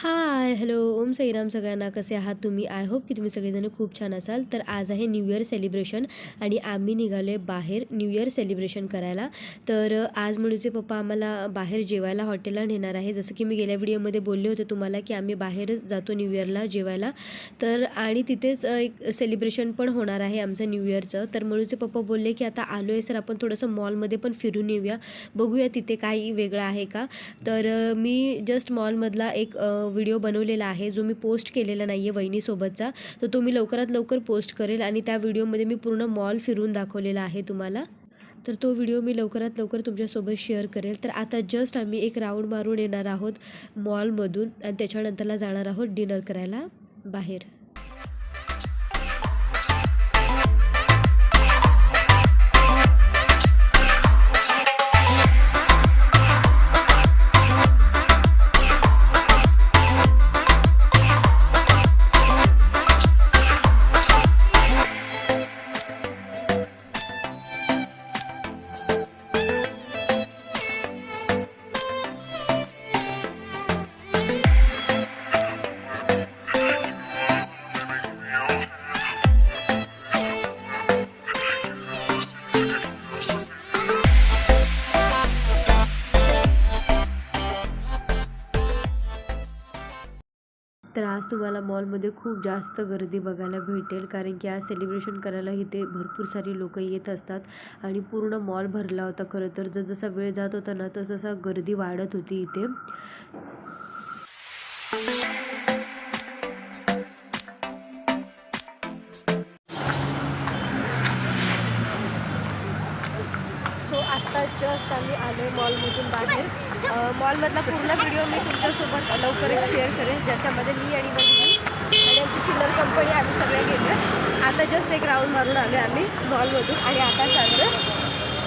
Hi hello Om Sairam सगळ्यांना. कसे आहात तुम्ही? आय होप की तुम्ही सगळेजण खूप छान असाल. तर आज आहे न्यू इयर सेलिब्रेशन आणि आम्ही निघालो आहे बाहेर न्यू इयर सेलिब्रेशन करायला. तर आज मुलीचे पप्पा आम्हाला बाहेर जेवायला हॉटेलला नेणार आहे. जसं की मी गेल्या व्हिडिओमध्ये बोलले होते तुम्हाला की आम्ही बाहेरच जातो न्यू इयरला जेवायला. तर आणि तिथेच एक सेलिब्रेशन पण होणार आहे आमचं न्यू इयरचं. तर मुलीचे पप्पा बोलले की आता आलो आहे सर आपण थोडंसं मॉलमध्ये पण फिरून येऊया. बघूया तिथे काही वेगळं आहे का. तर मी जस्ट मॉलमधला एक व्हिडिओ बनवलेला आहे जो मी पोस्ट केलेला नाही आहे वहिनीसोबतचा तर तो मी लवकरात लवकर पोस्ट करेल आणि त्या व्हिडिओमध्ये मी पूर्ण मॉल फिरून दाखवलेला आहे तुम्हाला. तर तो व्हिडिओ मी लवकरात लवकर तुमच्यासोबत शेअर करेल. तर आता जस्ट आम्ही एक राऊंड मारून येणार आहोत मॉलमधून आणि त्याच्यानंतरला जाणार आहोत डिनर करायला बाहेर. तर आज तुम्हाला मॉलमध्ये खूप जास्त गर्दी बघायला भेटेल कारण की आज सेलिब्रेशन करायला इथे भरपूर सारी लोक येत असतात आणि पूर्ण मॉल भरला होता खरं तर. जसजसा वेळ जात होता ना तसं गर्दी वाढत होती इथे. सो आत्ता जस्ट आम्ही आलो आहे मॉलमधून बाहेर. मॉलमधला पूर्ण व्हिडिओ मी तुमच्यासोबत लवकरच शेअर करेन. ज्याच्यामध्ये मी आणि बहिणी आणि आमची चिल्लर कंपनी आम्ही सगळे गेलो. आता जस्ट एक राऊंड मारून आलो आहे आम्ही मॉलमधून आणि आता चाललो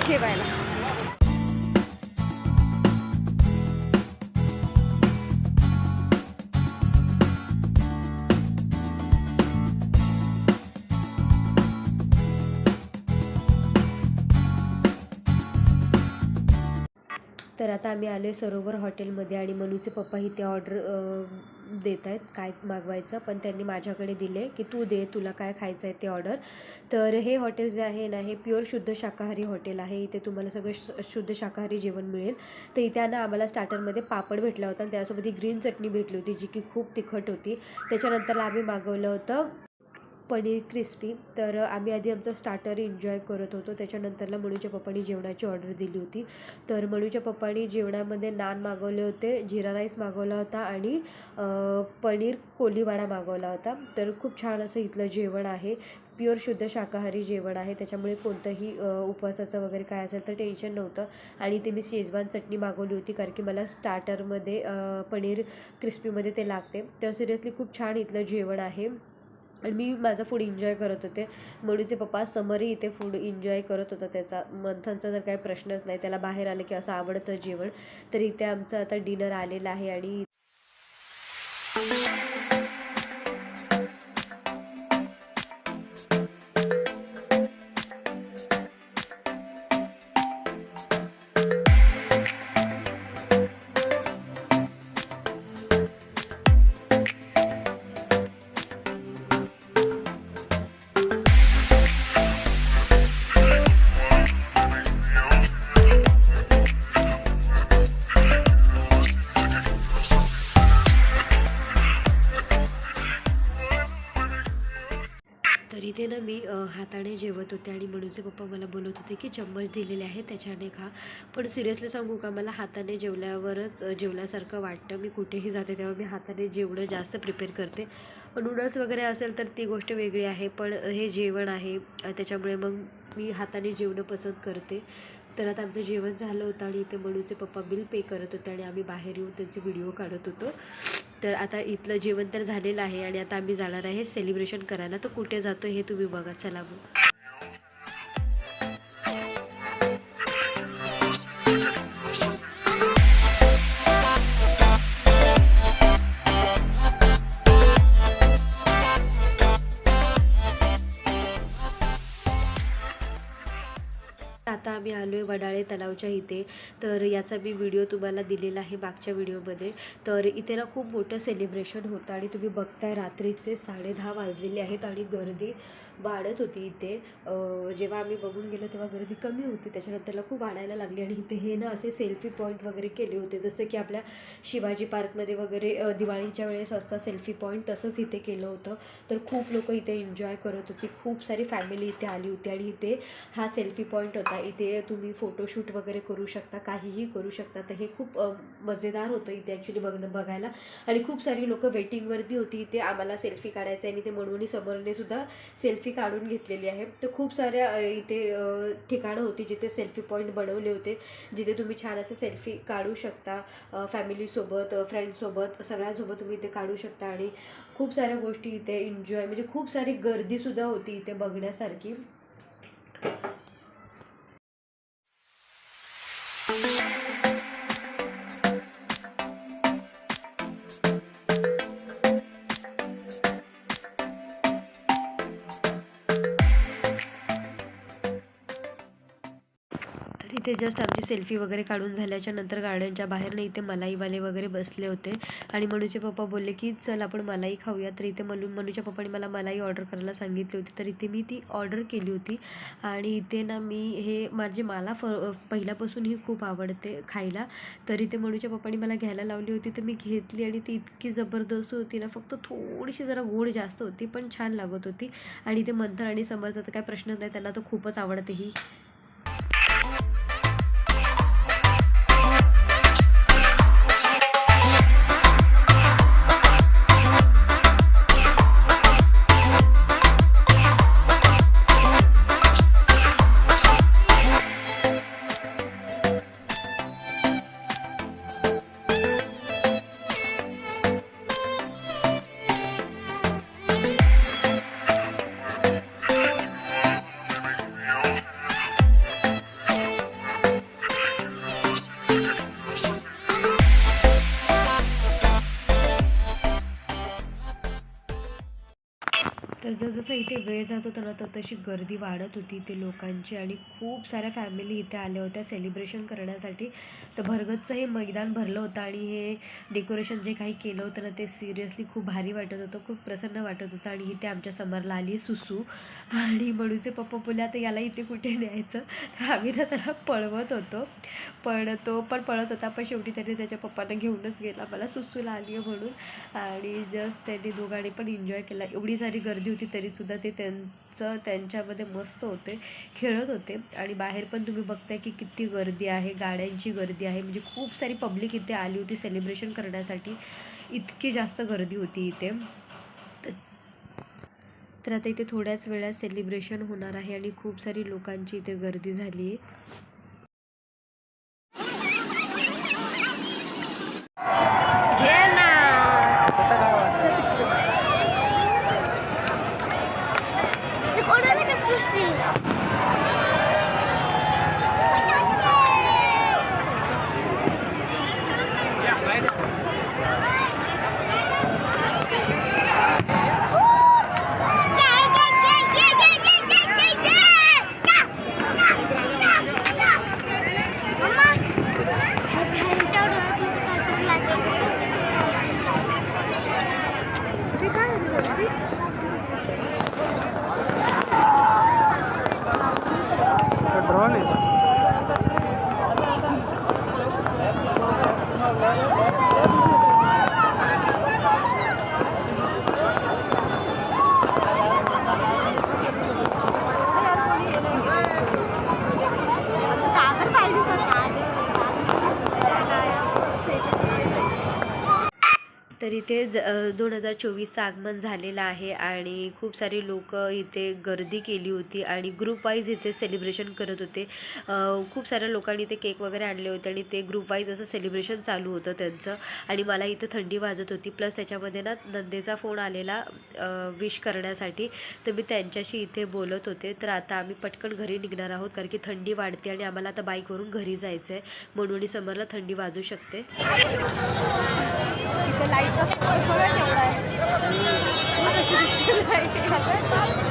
जेवायला. आता आम्ही आलो आहे सरोवर हॉटेलमध्ये आणि मनूचे पप्पा इथे ऑर्डर देत आहेत काय मागवायचं पण त्यांनी माझ्याकडे दिले की तू दे तुला काय खायचं आहे ते ऑर्डर. तर हे हॉटेल जे आहे ना हे प्युअर शुद्ध शाकाहारी हॉटेल आहे. इथे तुम्हाला सगळं श- शुद्ध शाकाहारी जेवण मिळेल. तर इथे ना आम्हाला स्टार्टरमध्ये पापड भेटला होता आणि त्यासोबत ही ग्रीन चटणी भेटली होती जी की खूप तिखट होती. त्याच्यानंतर आम्ही मागवलं होतं पनीर क्रिस्पी. तर आम्ही आधी आमचा स्टार्टर एन्जॉय करत होतो. त्याच्यानंतरला मनूच्या पप्पानी जेवणाची ऑर्डर दिली होती. तर मनूच्या पप्पानी जेवणामध्ये नान मागवले होते जिरा राईस मागवला होता आणि पनीर कोलीवाडा मागवला होता. तर खूप छान असं इथलं जेवण आहे. प्युअर शुद्ध शाकाहारी जेवण आहे. त्याच्यामुळे कोणतंही उपवासाचं वगैरे काय असेल तर टेन्शन नव्हतं. आणि ते मी शेजवान चटणी मागवली होती कारण की मला स्टार्टरमध्ये पनीर क्रिस्पीमध्ये ते लागते. तर सिरियसली खूप छान इथलं जेवण आहे. आणि मी माझा फूड इन्जॉय करत होते. मनूचे पप्पा समरही इथे फूड इन्जॉय करत होता त्याचा. मंथनचा तर काही प्रश्नच नाही. त्याला बाहेर आलं की असं आवडतं जेवण. तर इथे आमचं आता डिनर आलेलं आहे आणि तर इथे ना मी हाताने जेवत होते आणि म्हणूनचे पप्पा मला बोलत होते की चम्मच दिलेले आहे त्याच्याने खा. पण सिरियसली सांगू का मला हाताने जेवल्यावरच जेवल्यासारखं वाटतं. मी कुठेही जाते तेव्हा मी हाताने जेवणं जास्त प्रिपेअर करते. नूडल्स वगैरे असेल तर ती गोष्ट वेगळी आहे पण हे जेवण आहे त्याच्यामुळे मग मी हाताने जेवणं पसंत करते. तर आता आमचं जेवण झालं होतं आणि इथे मनूचे पप्पा बिल पे करत होते आणि आम्ही बाहेर येऊन त्यांचे व्हिडिओ काढत होतो. तर आता इथलं जेवण तर झालेलं आहे आणि आता आम्ही जाणार आहे सेलिब्रेशन करायला. तर कुठे जातो हे तुम्ही बघा. चला मग. आम्ही आलो आहे वडाळे तलावच्या इथे. तर याचा मी व्हिडिओ तुम्हाला दिलेला आहे मागच्या व्हिडिओमध्ये. तर इथे ना खूप मोठं सेलिब्रेशन होतं आणि तुम्ही बघताय रात्रीचे साडेदहा वाजलेले आहेत आणि गर्दी वाढत होती इथे. जेव्हा आम्ही बघून गेलो तेव्हा गर्दी कमी होती. त्याच्यानंतरला खूप वाढायला लागली आणि इथे हे ना असे सेल्फी पॉईंट वगैरे केले होते. जसं की आपल्या शिवाजी पार्कमध्ये वगैरे दिवाळीच्या वेळेस असता सेल्फी पॉईंट तसंच इथे केलं होतं. तर खूप लोक इथे एन्जॉय करत होती. खूप सारी फॅमिली इथे आली होती आणि इथे हा सेल्फी पॉईंट होता. इथे तुम्ही फोटोशूट वगैरे करू शकता काहीही करू शकता. तर हे खूप मजेदार होतं इथे ॲक्च्युली बघणं बघायला. आणि खूप सारी लोक वेटिंगवरती होती. इथे आम्हाला सेल्फी काढायचं आहे. आणि ते म्हणून समोरने सुद्धा सेल्फी काढून घेतलेली आहे. तर खूप साऱ्या इथे ठिकाणं होती जिथे सेल्फी पॉईंट बनवले होते. जिथे तुम्ही छान असे सेल्फी काढू शकता. फॅमिलीसोबत फ्रेंड्ससोबत सगळ्यांसोबत तुम्ही इथे काढू शकता. आणि खूप साऱ्या गोष्टी इथे एन्जॉय म्हणजे खूप सारी गर्दीसुद्धा होती इथे बघण्यासारखी. इथे जस्ट आमची सेल्फी वगैरे काढून झाल्याच्यानंतर गार्डनच्या बाहेरनं इथे मलाईवाले वगैरे बसले होते. आणि मनूचे पप्पा बोलले की चल आपण मलाई खाऊया तर इथे मनू मनूच्या पप्पाने मला मलाई ऑर्डर करायला सांगितली होती. तर इथे मी ती ऑर्डर केली होती. आणि इथे ना मी हे माझी मला फ पहिल्यापासून ही खूप आवडते खायला. तर इथे मनूच्या पप्पाने मला घ्यायला लावली होती. तर मी घेतली आणि ती इतकी जबरदस्त होती ना फक्त थोडीशी जरा गोड जास्त होती पण छान लागत होती. आणि ते मंथन आणि समर्थ तर काय प्रश्नच नाही त्यांना तर खूपच आवडते ही. तर जसजसं इथे वेळ जात होता ना तर तशी गर्दी वाढत होती. इथे लोकांची आणि खूप साऱ्या फॅमिली इथे आल्या होत्या सेलिब्रेशन करण्यासाठी. तर भरगतचं हे मैदान भरलं होतं आणि हे डेकोरेशन जे काही केलं होतं ना ते सिरियसली खूप भारी वाटत होतं खूप प्रसन्न वाटत होतं. आणि इथे आमच्या समरला आली सुसू आणि म्हणूचे पप्पा बोलले आता याला इथे कुठे न्यायचं? तर आम्ही ना त्याला पळवत होतो. पण तो पण पळत होता पण शेवटी त्याने त्याच्या पप्पांना घेऊनच गेला. मला सुसूला आली आहे म्हणून. आणि जस्ट त्यांनी दोघांनी पण एन्जॉय केला. एवढी सारी गर्दी होती तरीसुद्धा ते त्यांचं त्यांच्यामध्ये मस्त होते खेळत होते. आणि बाहेर पण तुम्ही बघताय की किती गर्दी आहे गाड्यांची गर्दी आहे. म्हणजे खूप सारी पब्लिक इथे आली होती सेलिब्रेशन करण्यासाठी. इतकी जास्त गर्दी होती इथे. तर आता इथे थोड्याच वेळात सेलिब्रेशन होणार आहे आणि खूप सारी लोकांची इथे गर्दी झाली आहे तर इथे ज दोन हजार चोवीसचं आगमन झालेलं आहे आणि खूप सारे लोक इथे गर्दी केली होती आणि ग्रुप वाईज इथे सेलिब्रेशन करत होते. खूप साऱ्या लोकांनी इथे केक वगैरे आणले होते आणि ते ग्रुप वाईज असं सेलिब्रेशन चालू होतं त्यांचं. आणि मला इथे थंडी वाजत होती. प्लस त्याच्यामध्ये ना नंदेचा फोन आलेला विश करण्यासाठी. तर मी त्यांच्याशी इथे बोलत होते. तर आता आम्ही पटकन घरी निघणार आहोत कारण की थंडी वाढते आणि आम्हाला आता बाईकवरून घरी जायचं आहे म्हणून समरला थंडी वाजू शकते. इथं लाइट फोकस बघा केवढा आहे कशी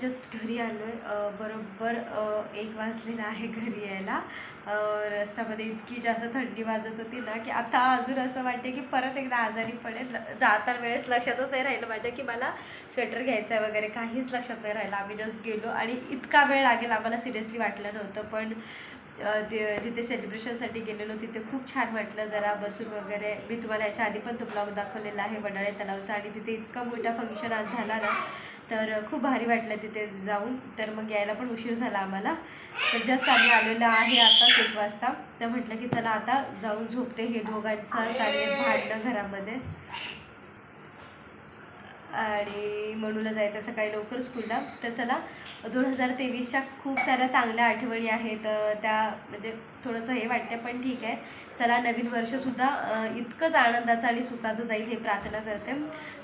जस्ट घरी आलो आहे बरोबर एक वाजलेला आहे घरी यायला. रस्त्यामध्ये इतकी जास्त थंडी वाजत होती ना की आता अजून असं वाटते की परत एकदा आजारी पडेल. जाताना वेळेस लक्षातच नाही राहिलं माझ्या की मला स्वेटर घ्यायचं आहे वगैरे. काहीच लक्षात नाही राहिलं. आम्ही जस्ट गेलो आणि इतका वेळ लागेल आम्हाला सिरियसली वाटलं नव्हतं. पण ते जिथे सेलिब्रेशनसाठी गेलेलो तिथे खूप छान वाटलं जरा बसून वगैरे. मी तुम्हाला याच्या आधी पण तो ब्लॉग दाखवलेला आहे वडाळे तलावचा. आणि तिथे इतका मोठा फंक्शन आज झाला ना तर खूप भारी वाटलं तिथे जाऊन. तर मग यायला पण उशीर झाला आम्हाला. तर जस्ट आम्ही आलेलो आहे आताच एक वाजता. तर म्हटलं की चला आता जाऊन झोपते हे दोघांचं चालेल भांडणं घरामध्ये. आणि म्हणूला जायचं सकाळी लवकर स्कूलला तर चला दोन हजार तेवीसच्या खूप साऱ्या चांगल्या आठवणी आहेत. त्या म्हणजे थोडंसं हे वाटते पण ठीक आहे. चला नवीन वर्षसुद्धा इतकंच आनंदाचं आणि सुखाचं जाईल हे प्रार्थना करते.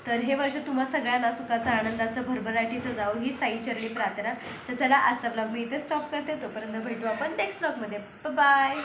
तर हे वर्ष तुम्हा सगळ्यांना सुखाचं आनंदाचं भरभराटीचं जाऊ ही साईचरणी प्रार्थना. तर चला आजचा ब्लॉग मी इथे स्टॉप करते. तोपर्यंत भेटू आपण नेक्स्ट ब्लॉगमध्ये बाय